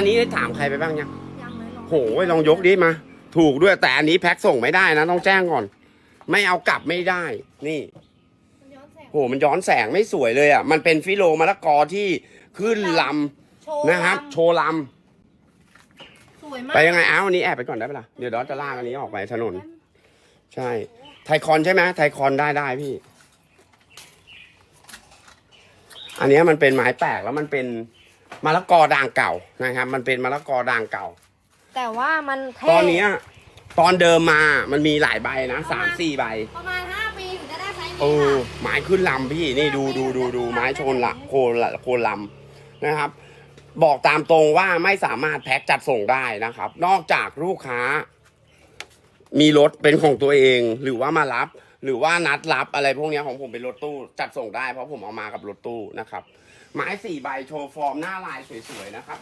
อันนี้ได้ถามใครไปบ้างยังยังเลยลองโหลองยกดิมา ถูกด้วยแต่อันนี้แพ็คส่งไม่ได้นะ ต้องแจ้งก่อน ไม่เอากลับไม่ได้ นี่มันย้อนแสงโหมันย้อนแสงไม่สวยเลยอะมันเป็นฟิโลมะละกอที่ขึ้นลโชว์ำนะครับ โชว์ลสวยำมากไปยังไงอ้าวอันนี้แอบไปก่อนได้ปะล่ะเดี๋ยวดอสจะลากอันนี้ออกไปถนน ใช่ ไทยคอนใช่ไหมไทยคอนได้ได้พี่ อันเนี้ยมันเป็นไม้แปลกแล้วมันเป็น มะละกอด่างเก่านะครับ มันเป็นมะละกอด่างเก่า แต่ว่ามันเท่ตอนเนี้ยตอนเดิมมามันมีหลายใบนะสามสี่ใบ ประมาณห้าปีถึงจะได้ไซส์เอนี้อค่ะไม้ขึ้นลำพี่นี่ดูดูดูดูไม้ชนละโคนละโคนลำนะครับ บอกตามตรงว่าไม่สามารถแพ็คจัดส่งได้นะครับ นอกจากลูกค้า มีรถเป็นของตัวเองหรือว่ามารับ หรือว่านัดรับอะไรพวกเนี้ยของผมเป็นรถตู้จัดส่งได้เพราะผมเอามากับรถตู้นะครับ ไม้สี่ใบโชว์ฟอร์มหน้าลายสวยๆนะครับ